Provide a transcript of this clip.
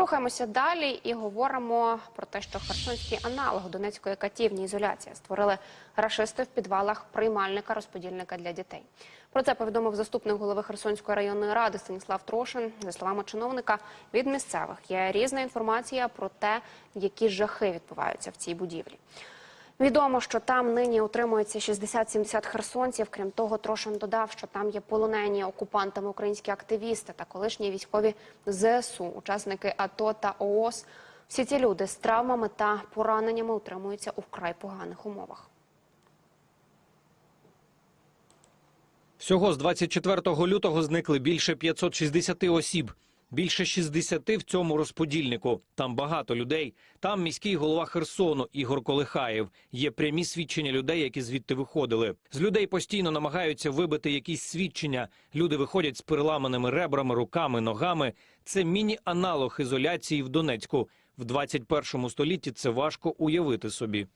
Рухаємося далі і говоримо про те, що херсонський аналог Донецької катівні ізоляція створили рашисти в підвалах приймальника розподільника для дітей. Про це повідомив заступник голови Херсонської районної ради Станіслав Трошин. За словами чиновника, від місцевих є різна інформація про те, які жахи відбуваються в цій будівлі. Відомо, що там нині утримується 60-70 херсонців. Крім того, Трошин додав, що там є полонені окупантами українські активісти та колишні військові ЗСУ, учасники АТО та ООС. Всі ці люди з травмами та пораненнями утримуються у вкрай поганих умовах. Всього з 24 лютого зникли більше 560 осіб. Більше 60 в цьому розподільнику. Там багато людей. Там міський голова Херсону Ігор Колихаєв. Є прямі свідчення людей, які звідти виходили. З людей постійно намагаються вибити якісь свідчення. Люди виходять з переламаними ребрами, руками, ногами. Це міні-аналог ізоляції в Донецьку. В 21 столітті це важко уявити собі.